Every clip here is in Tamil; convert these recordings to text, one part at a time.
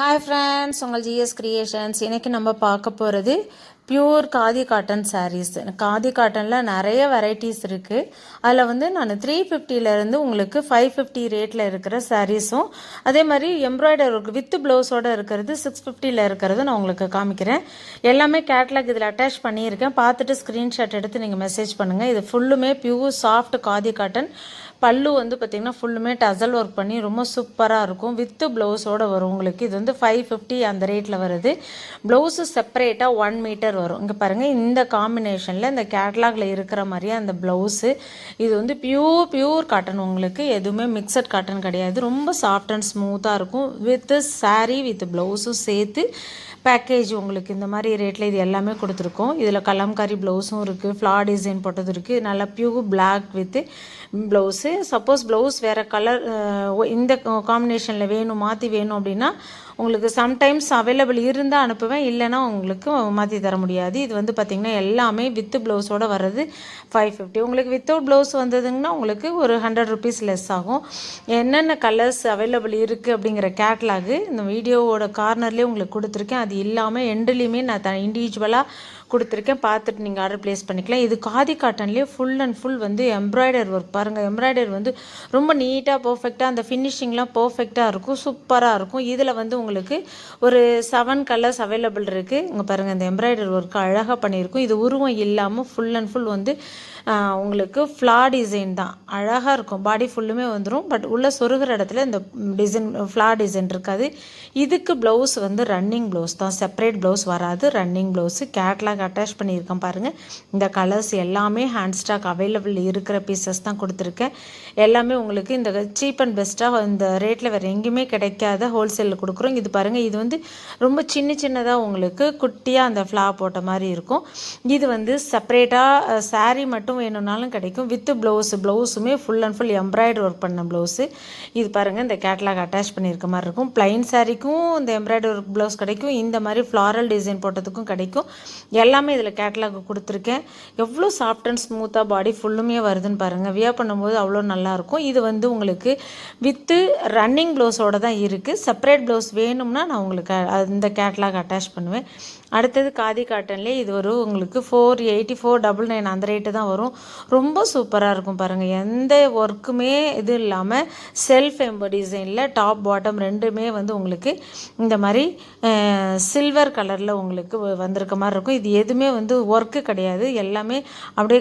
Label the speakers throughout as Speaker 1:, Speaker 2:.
Speaker 1: ஹாய் ஃப்ரெண்ட்ஸ் உங்கள் ஜிஎஸ் கிரியேஷன்ஸ் இன்றைக்கி நம்ம பார்க்க போகிறது pure khadi cotton sarees khadi காட்டனில் நிறைய வெரைட்டிஸ் இருக்குது அதில் வந்து நான் த்ரீ ஃபிஃப்டியிலேருந்து உங்களுக்கு ஃபைவ் ஃபிஃப்டி ரேட்டில் இருக்கிற சாரீஸும் அதே மாதிரி எம்ப்ராய்டர் வித் ப்ளவுஸோடு இருக்கிறது சிக்ஸ் ஃபிஃப்டியில் இருக்கிறது நான் உங்களுக்கு காமிக்கிறேன். எல்லாமே கேட்லாக் இதில் அட்டாச் பண்ணியிருக்கேன். பார்த்துட்டு ஸ்க்ரீன்ஷாட் எடுத்து நீங்கள் மெசேஜ் பண்ணுங்கள் இது ஃபுல்லுமே பியூர் சாஃப்ட் காதி காட்டன் பல்லு வந்து பார்த்திங்கன்னா ஃபுல்லுமே டசல் ஒர்க் பண்ணி ரொம்ப சூப்பராக இருக்கும். வித்து ப்ளவுஸோடு வரும் உங்களுக்கு. இது வந்து ஃபைவ் ஃபிஃப்டி அந்த ரேட்டில் வருது. ப்ளவுஸு செப்பரேட்டாக ஒன் மீட்டர் வரும். இங்கே பாருங்கள் இந்த காம்பினேஷனில் இந்த கேட்லாகில் இருக்கிற மாதிரியே அந்த ப்ளவுஸு இது வந்து பியூர் பியூர் காட்டன் உங்களுக்கு. எதுவுமே மிக்சட் காட்டன் கிடையாது. ரொம்ப சாஃப்ட் அண்ட் ஸ்மூத்தாக இருக்கும். வித்து சாரீ வித் ப்ளவுஸும் சேர்த்து பேக்கேஜ் உங்களுக்கு இந்த மாதிரி ரேட்டில் இது எல்லாமே கொடுத்துருக்கோம். இதில் கலம்காரி ப்ளவுஸும் இருக்குது ஃப்ளா டிசைன் போட்டது இருக்குது நல்லா pure black with blouse suppose blouse வேறு கலர் இந்த காம்பினேஷனில் வேணும் மாற்றி வேணும் அப்படின்னா உங்களுக்கு சம்டைம்ஸ் அவைலபிள் இருந்தால் அனுப்புவேன் இல்லைன்னா உங்களுக்கு மாற்றி தர முடியாது. இது வந்து பார்த்திங்கன்னா எல்லாமே வித்து ப்ளவுஸோடு வர்றது ஃபைவ் ஃபிஃப்டி உங்களுக்கு வித்தவுட் ப்ளவுஸ் வந்ததுங்கன்னா உங்களுக்கு ஒரு ஹண்ட்ரட் ருபீஸ் லெஸ் ஆகும். என்னென்ன கலர்ஸ் அவைலபிள் இருக்குது அப்படிங்கிற கேட்லாகு இந்த வீடியோவோட கார்னர்லேயே உங்களுக்கு கொடுத்துருக்கேன். அது இல்லாமல் எண்டுலேயுமே நான் த இண்டிவிஜுவலாக கொடுத்துருக்கேன். பார்த்துட்டு நீங்கள் ஆர்டர் ப்ளேஸ் பண்ணிக்கலாம். இது காதி காட்டன்லேயே ஃபுல் அண்ட் ஃபுல் வந்து எம்ப்ராய்டர் ஒர்க் பாருங்கள் எம்ப்ராய்டர் வந்து ரொம்ப நீட்டாக பர்ஃபெக்டாக அந்த ஃபினிஷிங்லாம் பர்ஃபெக்டாக இருக்கும். சூப்பராக இருக்கும். இதில் வந்து உங்களுக்கு ஒரு செவன் கலர்ஸ் அவைலபிள் இருக்குது இங்கே பாருங்கள் இந்த எம்ப்ராய்டர் ஒர்க் அழகாக பண்ணியிருக்கும். இது உருவம் இல்லாமல் ஃபுல் அண்ட் ஃபுல் வந்து உங்களுக்கு ஃப்ளா டிசைன் தான். அழகாக இருக்கும். பாடி ஃபுல்லுமே வந்துடும் பட் உள்ளே சொருகிற இடத்துல இந்த டிசைன் ஃப்ளா டிசைன் இருக்காது. இதுக்கு ப்ளவுஸ் வந்து ரன்னிங் ப்ளவுஸ் தான். செப்பரேட் ப்ளவுஸ் வராது. ரன்னிங் ப்ளவுஸு கேட்லாக் அட்டாச் பண்ணியிருக்கேன் பாருங்கள் இந்த கலர்ஸ் எல்லாமே ஹேண்ட் ஸ்டாக் அவைலபிள் இருக்கிற பீசஸ் தான் கொடுத்துருக்கேன். எல்லாமே உங்களுக்கு இந்த சீப் அண்ட் பெஸ்ட்டாக இந்த ரேட்டில் வேறு எங்கேயுமே கிடைக்காத ஹோல்சேலில் கொடுக்குறோம். இது பாருங்கள் இது வந்து ரொம்ப சின்ன சின்னதாக உங்களுக்கு குட்டியாக அந்த ஃப்ளா போட்ட மாதிரி இருக்கும். இது வந்து செப்பரேட்டாக saree மட்டும் வேணும்னாலும் கிடைக்கும். With blouse ப்ளவுஸுமே full and full embroidery work பண்ண ப்ளவுஸு இது பாருங்கள் இந்த கேட்லாக் அட்டாச் பண்ணியிருக்க மாதிரி இருக்கும். ப்ளைன் சாரீக்கும் இந்த எம்ப்ராய்டரி ஒர்க் ப்ளவுஸ் கிடைக்கும். இந்த மாதிரி ஃப்ளாரல் டிசைன் போட்டதுக்கும் கிடைக்கும். எல்லாமே இதில் கேட்லாக் கொடுத்துருக்கேன். எவ்வளோ சாஃப்ட் அண்ட் ஸ்மூத்தாக பாடி ஃபுல்லுமே வருதுன்னு பாருங்கள் வியா பண்ணும்போது அவ்வளோ நல்லாயிருக்கும் இது வந்து உங்களுக்கு வித்து ரன்னிங் ப்ளவுஸோட தான் இருக்குது செப்பரேட் ப்ளவுஸ் வேணும்னா நான் உங்களுக்கு அந்த கேட்லாக் அட்டாச் பண்ணுவேன். அடுத்தது காதி காட்டன்லேயே இது ஒரு உங்களுக்கு four eighty four double nine அந்த ரேட்டு தான் வரும். ரொம்ப சூப்பராக இருக்கும் பாருங்கள் எந்த ஒர்க்குமே இது இல்லாமல் செல்ஃப் எம்போ டிசைனில் டாப் பாட்டம் ரெண்டுமே வந்து உங்களுக்கு இந்த மாதிரி சில்வர் கலரில் உங்களுக்கு வ- வந்திருக்க மாதிரி இருக்கும். இது எதுவுமே வந்து ஒர்க்கு கிடையாது. எல்லாமே அப்படியே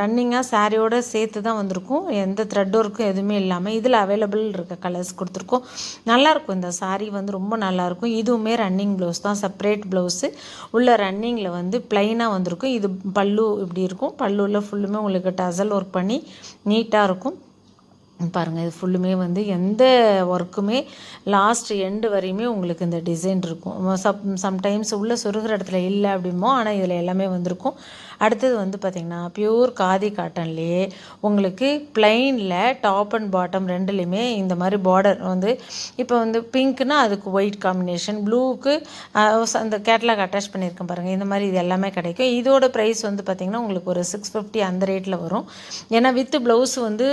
Speaker 1: ரன்னிங்காக சாரியோட சேர்த்து தான் வந்திருக்கும். எந்த த்ரெட் ஒர்க்கும் எதுவுமே இல்லாமல் இதில் அவைலபிள் இருக்க கலர்ஸ் கொடுத்துருக்கோம். நல்லாயிருக்கும் இந்த saree வந்து ரொம்ப நல்லாயிருக்கும் இதுவுமே ரன்னிங் ப்ளவுஸ் தான். செப்பரேட் ப்ளவுஸு உள்ள ரன்னிங்கில் வந்து ப்ளைனாக வந்திருக்கும். இது பல்லு இப்படி இருக்கும். பல்லுவில் ஃபுல்லுமே உங்களுக்கு டசல் ஒர்க் பண்ணி நீட்டாக இருக்கும். பாருங்கள் இது ஃபுல்லுமே வந்து எந்த ஒர்க்குமே லாஸ்ட் எண்டு வரையுமே உங்களுக்கு இந்த டிசைன் இருக்கும். சப் சம்டைம்ஸ் உள்ள சொருகிற இடத்துல இல்லை அப்படிமோ ஆனால் இதில் எல்லாமே வந்திருக்கும். அடுத்தது வந்து பார்த்திங்கன்னா பியூர் காதி காட்டன்லேயே உங்களுக்கு ப்ளைனில் டாப் அண்ட் பாட்டம் ரெண்டுலேயுமே இந்த மாதிரி பார்டர் வந்து இப்போ வந்து பிங்க்குனா அதுக்கு ஒயிட் காம்பினேஷன் ப்ளூவுக்கு அந்த கேட்லாக் அட்டாச் பண்ணியிருக்கேன் பாருங்கள் இந்த மாதிரி இது எல்லாமே கிடைக்கும். இதோட ப்ரைஸ் வந்து பார்த்திங்கன்னா உங்களுக்கு ஒரு சிக்ஸ் ஃபிஃப்டி அந்த ரேட்டில் வரும். ஏன்னா வித் ப்ளவுஸ் வந்து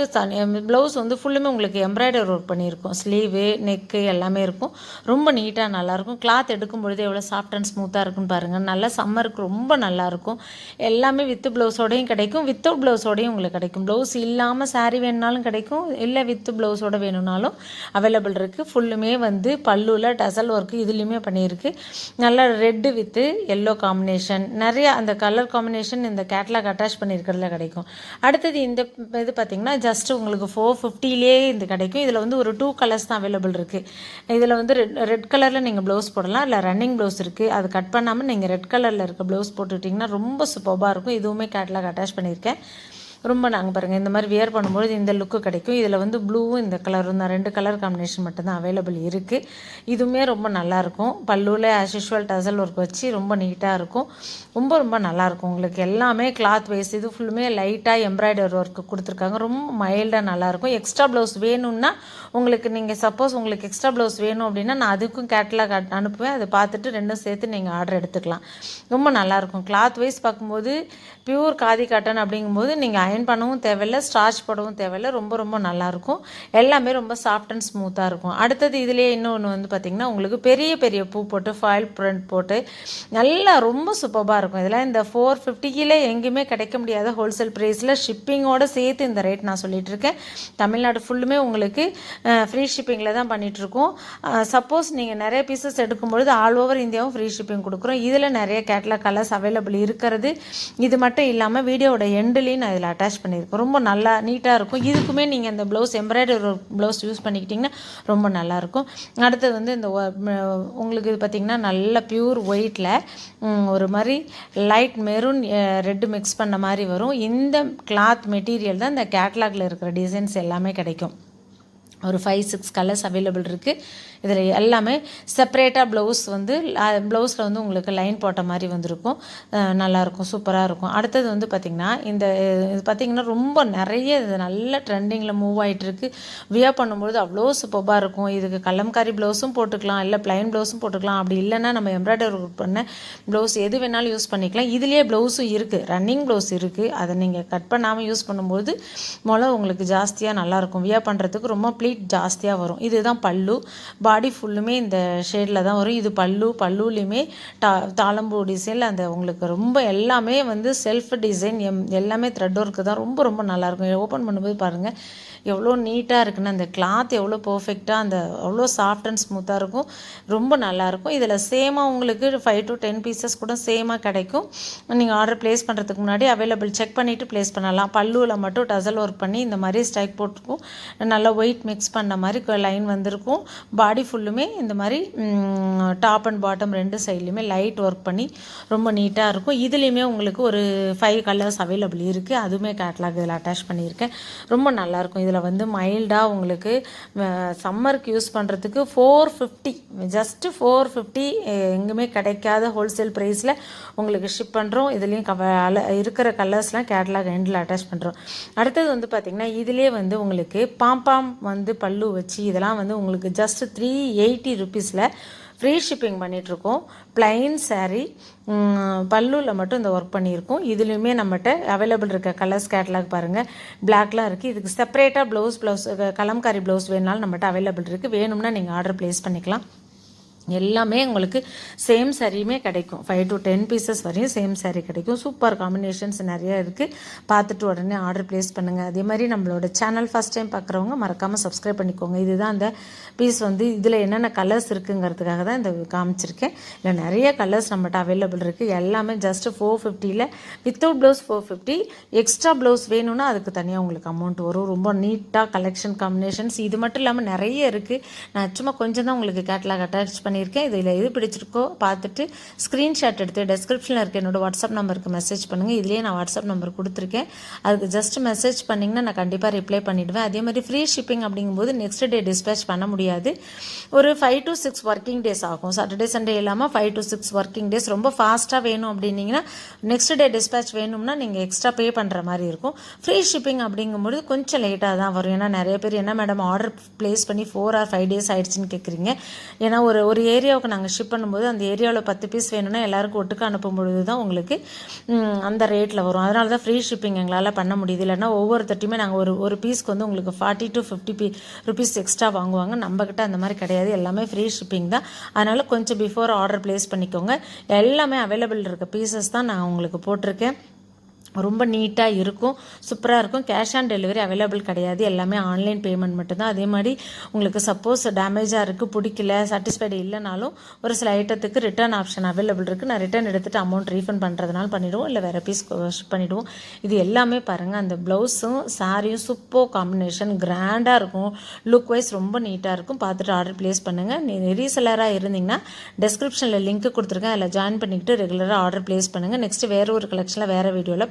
Speaker 1: ப்ளவுஸ் வந்து ஃபுல்லுமே உங்களுக்கு எம்ப்ராய்டர் ஒர்க் பண்ணியிருக்கும். ஸ்லீவு நெக்கு எல்லாமே இருக்கும். ரொம்ப நீட்டாக நல்லாயிருக்கும். கிளாத் எடுக்கும் பொழுது எவ்வளோ சாஃப்ட் அண்ட் ஸ்மூத்தாக இருக்குன்னு பாருங்கள் நல்லா சம்மருக்கு ரொம்ப நல்லாயிருக்கும். எல்லாமே வித்து ப்ளவுஸோடையும் கிடைக்கும். வித்தவுட் ப்ளவுஸோடையும் உங்களுக்கு கிடைக்கும். ப்ளவுஸ் இல்லாமல் சாரீ வேணுனாலும் கிடைக்கும். இல்லை வித்து ப்ளவுஸோட வேணும்னாலும் அவைலபிள் இருக்குது ஃபுல்லுமே வந்து பல்லுவில் டசல் ஒர்க்கு இதுலேயுமே பண்ணியிருக்கு. நல்லா ரெட்டு வித்து எல்லோ காம்பினேஷன் நிறைய அந்த கலர் காம்பினேஷன் இந்த கேட்லாக் அட்டாச் பண்ணியிருக்கிறதுல கிடைக்கும். அடுத்தது இந்த இது பார்த்திங்கன்னா ஜஸ்ட் உங்களுக்கு ஃபோர் ஃபிஃப்டிலே இது கிடைக்கும். இதில் வந்து ஒரு டூ கலர்ஸ் தான் அவைலபிள் இருக்குது இதில் வந்து ரெட் ரெட் கலரில் நீங்கள் ப்ளவுஸ் போடலாம். இல்லை ரன்னிங் ப்ளவுஸ் இருக்குது அது கட் பண்ணாமல் நீங்கள் ரெட் கலரில் இருக்க ப்ளவுஸ் போட்டுட்டிங்கன்னா ரொம்ப சூப்பராக இருக்கும். இதுவுமே கேட்லாக் அட்டாச் பண்ணியிருக்கேன். ரொம்ப நாங்கள் பாருங்கள் இந்த மாதிரி வியர் பண்ணும்போது இந்த லுக்கு கிடைக்கும். இதில் வந்து ப்ளூவும் இந்த கலரும் தான் ரெண்டு கலர் காம்பினேஷன் மட்டும்தான் அவைலபிள் இருக்குது இதுவுமே ரொம்ப நல்லாயிருக்கும். பல்லுவில் ஆஸ் யூஷுவல் டசல் ஒர்க் வச்சு ரொம்ப நீட்டாக இருக்கும். ரொம்ப ரொம்ப நல்லாயிருக்கும் உங்களுக்கு. எல்லாமே கிளாத் வைஸ் இது ஃபுல்லுமே லைட்டாக எம்ப்ராய்டரி ஒர்க் கொடுத்துருக்காங்க. ரொம்ப மைல்டாக நல்லாயிருக்கும். எக்ஸ்ட்ரா ப்ளவுஸ் வேணும்னா உங்களுக்கு நீங்கள் சப்போஸ் உங்களுக்கு எக்ஸ்ட்ரா ப்ளவுஸ் வேணும் அப்படின்னா நான் அதுக்கும் கேட்லாக் அனுப்புவேன். அதை பார்த்துட்டு ரெண்டும் சேர்த்து நீங்கள் ஆர்டர் எடுத்துக்கலாம். ரொம்ப நல்லாயிருக்கும். கிளாத் வைஸ் பார்க்கும்போது பியூர் காதி காட்டன் அப்படிங்கும்போது நீங்கள் அயன் பண்ணவும் தேவையில்லை ஸ்டார்ச் போடவும் தேவையில்லை ரொம்ப ரொம்ப நல்லாயிருக்கும் எல்லாமே ரொம்ப சாஃப்ட் அண்ட் ஸ்மூத்தாக இருக்கும். அடுத்தது இதுலேயே இன்னொன்று வந்து பார்த்திங்கன்னா உங்களுக்கு பெரிய பெரிய பூ போட்டு ஃபாயில் பிரிண்ட் போட்டு நல்லா ரொம்ப சூப்பராக இருக்கும். இதெல்லாம் இந்த ஃபோர் ஃபிஃப்டிக்கிலே எங்கேயுமே கிடைக்க முடியாத ஹோல்சேல் ப்ரைஸில் ஷிப்பிங்கோடு சேர்த்து இந்த ரேட் நான் சொல்லிகிட்டு இருக்கேன். தமிழ்நாடு ஃபுல்லுமே உங்களுக்கு ஃப்ரீ ஷிப்பிங்கில் தான் பண்ணிகிட்ருக்கோம் சப்போஸ் நீங்கள் நிறைய பீசஸ் எடுக்கும்பொழுது ஆல் ஓவர் இந்தியாவும் ஃப்ரீ ஷிப்பிங் கொடுக்குறோம். இதில் நிறைய கேட்லாக் கலர்ஸ் அவைலபிள் இருக்கிறது. இது மட்டும் இல்லாமல் வீடியோவோட எண்டுலேயும் நான் இதில் அட்டாச் பண்ணியிருக்கோம். ரொம்ப நல்லா நீட்டாக இருக்கும். இதுக்குமே நீங்கள் இந்த ப்ளவுஸ் எம்ப்ராய்டரி ப்ளவுஸ் யூஸ் பண்ணிக்கிட்டிங்கன்னா ரொம்ப நல்லாயிருக்கும் அடுத்தது வந்து இந்த உங்களுக்கு இது பார்த்திங்கன்னா நல்ல ப்யூர் ஒயிட்டில் ஒரு மாதிரி லைட் மெரூன் ரெட்டு மிக்ஸ் பண்ண மாதிரி வரும். இந்த கிளாத் மெட்டீரியல் தான் இந்த கேட்லாகில் இருக்கிற டிசைன்ஸ் எல்லாமே கிடைக்கும். ஒரு ஃபைவ் சிக்ஸ் கலர்ஸ் அவைலபிள் இருக்குது இதில் எல்லாமே செப்பரேட்டாக ப்ளவுஸ் வந்து ப்ளவுஸில் வந்து உங்களுக்கு லைன் போட்ட மாதிரி வந்திருக்கும். நல்லாயிருக்கும் சூப்பராக இருக்கும். அடுத்தது வந்து பார்த்திங்கன்னா இந்த இது பார்த்திங்கன்னா ரொம்ப நிறைய இது நல்ல ட்ரெண்டிங்கில் மூவ் ஆகிட்டுருக்கு வியர் பண்ணும்போது அவ்வளோ சூப்பராக இருக்கும். இதுக்கு கலம்காரி ப்ளவுஸும் போட்டுக்கலாம் இல்லை ப்ளைன் ப்ளவுஸும் போட்டுக்கலாம். அப்படி இல்லைன்னா நம்ம எம்ப்ராய்டரி பண்ண ப்ளவுஸ் எது வேணாலும் யூஸ் பண்ணிக்கலாம். இதுலேயே ப்ளவுஸும் இருக்குது ரன்னிங் ப்ளவுஸ் இருக்குது அதை நீங்கள் கட் பண்ணாமல் யூஸ் பண்ணும்போது மொளை உங்களுக்கு ஜாஸ்தியாக நல்லாயிருக்கும் வியர் பண்ணுறதுக்கு ரொம்ப ப்ளீட் ஜாஸ்தியாக வரும். இதுதான் பல்லு. பாடி ஃபுல்லுமே இந்த ஷேடில் தான் வரும். இது பல்லு பல்லுலேயுமே டா தாளம்பூ டிசைனில் அந்த உங்களுக்கு ரொம்ப எல்லாமே வந்து செல்ஃப் டிசைன் எம் எல்லாமே த்ரெட் ஒர்க்கு தான். ரொம்ப ரொம்ப நல்லாயிருக்கும் ஓப்பன் பண்ணும்போது பாருங்கள் எவ்வளோ நீட்டாக இருக்குன்னு அந்த கிளாத் எவ்வளோ பர்ஃபெக்டாக அந்த அவ்வளோ சாஃப்ட் அண்ட் ஸ்மூத்தாக இருக்கும். ரொம்ப நல்லாயிருக்கும் இதில் சேமாக உங்களுக்கு ஃபைவ் டு டென் பீசஸ் கூட சேமாக கிடைக்கும். நீங்கள் ஆர்டர் ப்ளேஸ் பண்ணுறதுக்கு முன்னாடி அவைலபிள் செக் பண்ணிவிட்டு ப்ளேஸ் பண்ணலாம். பல்லுவில் மட்டும் டசல் ஒர்க் பண்ணி இந்த மாதிரி ஸ்ட்ரைக் போட்டிருக்கும் நல்லா ஒயிட் மிக்ஸ் பண்ண மாதிரி லைன் வந்திருக்கும். பாடி ஃபுல்லுமே இந்த மாதிரி டாப் அண்ட் பாட்டம் ரெண்டு சைட்லேயுமே லைட் ஒர்க் பண்ணி ரொம்ப நீட்டாக இருக்கும். இதுலேயுமே உங்களுக்கு ஒரு ஃபைவ் கலர்ஸ் அவைலபிள் இருக்குது அதுவுமே கேட்லாக் இதில் அட்டாச் பண்ணியிருக்கேன். ரொம்ப நல்லாயிருக்கும் இதில் வந்து மைல்டாக உங்களுக்கு சம்மருக்கு யூஸ் பண்ணுறதுக்கு four fifty just four fifty எங்கேயுமே கிடைக்காத ஹோல்சேல் ப்ரைஸில் உங்களுக்கு ஷிப் பண்ணுறோம் இதுலேயும் கவ அல இருக்கிற கலர்ஸ்லாம் கேட்லாக் எண்டில் அட்டாச் பண்ணுறோம் அடுத்தது வந்து பார்த்திங்கன்னா இதிலே வந்து உங்களுக்கு பாம்பாம் வந்து பல்லு வச்சு இதெல்லாம் வந்து உங்களுக்கு ஜஸ்ட் த்ரீ எயிட்டி ருபீஸில் ஃப்ரீ ஷிப்பிங் பண்ணிகிட்ருக்கோம் ப்ளைன் சாரீ பல்லுவில் மட்டும் இந்த ஒர்க் பண்ணியிருக்கோம். இதுலேயுமே நம்மகிட்ட அவைலபிள் இருக்க கலர்ஸ் கேட்லாக் பாருங்கள் பிளாக்லாம் இருக்குது இதுக்கு செப்பரேட்டாக ப்ளவுஸ் ப்ளவுஸ் கலம்காரி ப்ளவுஸ் வேணாலும் நம்மகிட்ட அவைலபிள் இருக்குது வேணும்னா நீங்கள் ஆர்டர் ப்ளேஸ் பண்ணிக்கலாம். எல்லாமே உங்களுக்கு சேம் சரியுமே கிடைக்கும். ஃபைவ் டு டென் பீசஸ் வரையும் சேம் சாரீ கிடைக்கும். சூப்பர் காம்பினேஷன்ஸ் நிறைய இருக்குது பார்த்துட்டு உடனே ஆர்டர் ப்ளேஸ் பண்ணுங்கள் அதே மாதிரி நம்மளோட சேனல் ஃபஸ்ட் டைம் பார்க்குறவங்க மறக்காமல் சப்ஸ்கிரைப் பண்ணிக்கோங்க. இதுதான் அந்த பீஸ் வந்து இதில் என்னென்ன கலர்ஸ் இருக்குங்கிறதுக்காக தான் இந்த காமிச்சிருக்கேன். இல்லை நிறைய கலர்ஸ் நம்மகிட்ட அவைலபிள் இருக்குது எல்லாமே ஜஸ்ட்டு ஃபோர் ஃபிஃப்டியில் without blouse four fifty extra blouse வேணும்னா அதுக்கு தனியாக உங்களுக்கு அமௌண்ட் வரும். ரொம்ப நீட்டாக கலெக்ஷன் காம்பினேஷன்ஸ் இது மட்டும் இல்லாமல் நிறைய இருக்குது நான் சும்மா கொஞ்சம் தான் உங்களுக்கு கேட்லாக் அட்டாச் பண்ணி பண்ணியிருக்கேன். இதில் எது பிடிச்சிருக்கோ பார்த்துட்டு ஸ்க்ரீன்ஷாட் எடுத்து டெஸ்கிரிப்ஷனில் இருக்க என்னோடய வாட்ஸ்அப் நம்பருக்கு மெசேஜ் பண்ணுங்கள் இதுலேயே நான் வாட்ஸ்அப் நம்பர் கொடுத்துருக்கேன். அதுக்கு ஜஸ்ட் மெசேஜ் பண்ணிங்கன்னா நான் கண்டிப்பாக ரிப்ளை பண்ணிவிடுவேன் அதே மாதிரி ஃப்ரீ ஷிப்பிங் அப்படிங்கும்போது நெக்ஸ்ட் டே டிஸ்பேச் பண்ண முடியாது. ஒரு five to six working days ஆகும். சாட்டர்டே சண்டே இல்லாமல் five to six working days ரொம்ப ஃபாஸ்ட்டாக வேணும் அப்படின்னீங்கன்னா நெக்ஸ்ட் டே டிஸ்பேச் வேணும்னா நீங்கள் எக்ஸ்ட்ரா பே பண்ணுற மாதிரி இருக்கும். ஃப்ரீ ஷிப்பிங் அப்படிங்கும்போது கொஞ்சம் லேட்டாக தான் வரும். ஏன்னா நிறைய பேர் என்ன மேடம் ஆர்டர் ப்ளேஸ் பண்ணி ஃபோர் ஆர் ஃபைவ் டேஸ் ஆயிடுச்சுன்னு கேட்குறீங்க ஏன்னா ஒரு ஒரு ஏரியாவுக்கு நாங்கள் ஷிப் பண்ணும்போது அந்த ஏரியாவில் பத்து பீஸ் வேணும்னா எல்லாருக்கும் ஒட்டுக்க அனுப்பும் பொழுது தான் உங்களுக்கு அந்த ரேட்டில் வரும். அதனால தான் ஃப்ரீ ஷிப்பிங் எங்களால் பண்ண முடியுது. இல்லைன்னா ஒவ்வொருத்தட்டையுமே நாங்கள் ஒரு ஒரு பீஸ்க்கு வந்து உங்களுக்கு ஃபார்ட்டி டு ஃபிஃப்டி பீ ருபீஸ் எக்ஸ்ட்ரா வாங்குவாங்க. நம்மக்கிட்ட அந்த மாதிரி கிடையாது. எல்லாமே ஃப்ரீ ஷிப்பிங் தான். அதனால் கொஞ்சம் பிஃபோர் ஆர்டர் ப்ளேஸ் பண்ணிக்கோங்க. எல்லாமே அவைலபிள் இருக்க பீசஸ் தான் நான் உங்களுக்கு போட்டிருக்கேன். ரொம்ப நீட்டாக இருக்கும் சூப்பராக இருக்கும். கேஷ் ஆன் டெலிவரி அவைலபிள் கிடையாது. எல்லாமே ஆன்லைன் பேமெண்ட் மட்டும்தான். அதே மாதிரி உங்களுக்கு சப்போஸ் டேமேஜாக இருக்குது பிடிக்கல சாட்டிஸ்ஃபைடு இல்லைனாலும் ஒரு சில ஐட்டத்துக்கு ரிட்டர்ன் ஆப்ஷன் அவைலபிள் இருக்குது நான் ரிட்டர்ன் எடுத்துகிட்டு அமௌண்ட் ரீஃபண்ட் பண்ணுறதுனால பண்ணிவிடுவோம் இல்லை வேறு பீஸ் பண்ணிவிடுவோம் இது எல்லாமே பாருங்கள் அந்த ப்ளவுஸும் சாரியும் சூப்பர் காம்பினேஷன் கிராண்டாக இருக்கும். லுக் வைஸ் ரொம்ப நீட்டாக இருக்கும். பார்த்துட்டு ஆர்டர் ப்ளேஸ் பண்ணுங்கள் நீ ரீசெலராக இருந்தீங்கன்னா டெஸ்கிரிப்ஷனில் லிங்க் கொடுத்துருக்கேன். அதில் ஜாயின் பண்ணிக்கிட்டு ரெகுலராக ஆர்டர் ப்ளேஸ் பண்ணுங்கள் நெக்ஸ்ட்டு வேறு ஒரு கலெக்ஷனில் வேறு வீடியோவில்